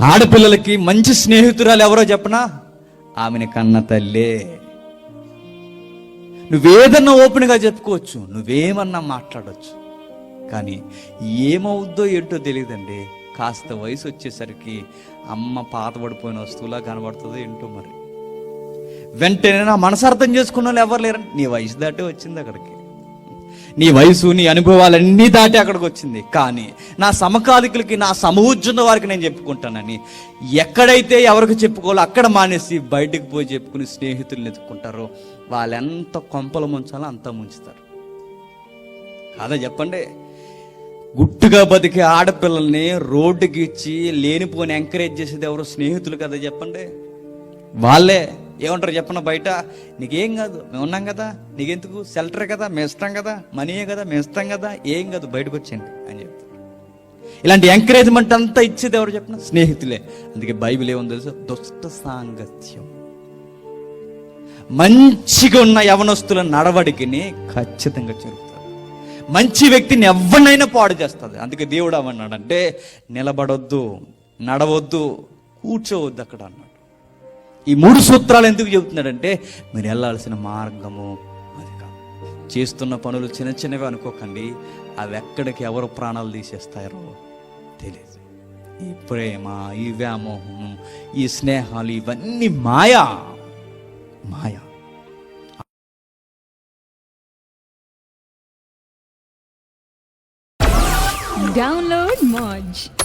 ఆడపిల్లలకి మంచి స్నేహితురాలు ఎవరో చెప్పనా? ఆమెని కన్న తల్లే. నువ్వేదన్నా ఓపెన్గా చెప్పుకోవచ్చు నువ్వేమన్నా మాట్లాడవచ్చు కానీ ఏమవుద్దో ఏంటో తెలియదండి. కాస్త వయసు వచ్చేసరికి అమ్మ పాతబడిపోయిన వస్తువులా కనబడుతుందో ఏంటో మరి. వెంటనే నా మనసు అర్థం చేసుకున్న వాళ్ళు ఎవరు లేరు నీ వయసు దాటే వచ్చింది అక్కడికి. నీ వయసు నీ అనుభవాలన్నీ దాటి అక్కడికి వచ్చింది. కానీ నా సమకాలికులకి నా సమూజ్జున్న వారికి నేను చెప్పుకుంటానని ఎక్కడైతే ఎవరికి చెప్పుకోవాలో అక్కడ మానేసి బయటకు పోయి చెప్పుకుని స్నేహితుల్ని ఎత్తుకుంటారో వాళ్ళెంత కొంపలు ముంచాలో అంత ముంచుతారు. కాదా చెప్పండి. గుట్టుగా బతికే ఆడపిల్లల్ని రోడ్డుకి ఇచ్చి లేనిపోని ఎంకరేజ్ చేసేది ఎవరు స్నేహితులు కదా చెప్పండి. వాళ్ళే. ఏమంటారు చెప్పను బయట? నీకేం కాదు మేము ఉన్నాం కదా నీకెందుకు? సెల్టర్ కదా మేము ఇస్తాం కదా మనీయే కదా మేము ఇస్తాం కదా ఏం కాదు బయటకు వచ్చేయండి అని చెప్తారు. ఇలాంటి ఎంకరేజ్మెంట్ అంతా ఇచ్చేది ఎవరు చెప్పిన? స్నేహితులే. అందుకే బైబిల్ ఏముంది తెలుసు? దుష్ట సాంగత్యం. మంచిగా ఉన్న యవనస్తుల నడవడికిని ఖచ్చితంగా చెరుపుతారు మంచి వ్యక్తిని ఎవరినైనా పాడు చేస్తుంది. అందుకే దేవుడు అవన్నాడు అంటే నిలబడొద్దు నడవద్దు కూర్చోవద్దు అక్కడ అన్నాడు. ఈ మూడు సూత్రాలు ఎందుకు చెబుతున్నాడంటే మీరు వెళ్ళాల్సిన మార్గము అది కాదు. చేస్తున్న పనులు చిన్న చిన్నవి అనుకోకండి. అవి ఎక్కడికి ఎవరు ప్రాణాలు తీసేస్తారో తెలియదు. ఈ ప్రేమ ఈ వ్యామోహం ఈ స్నేహాలు ఇవన్నీ మాయా? మాయా. Download Moj.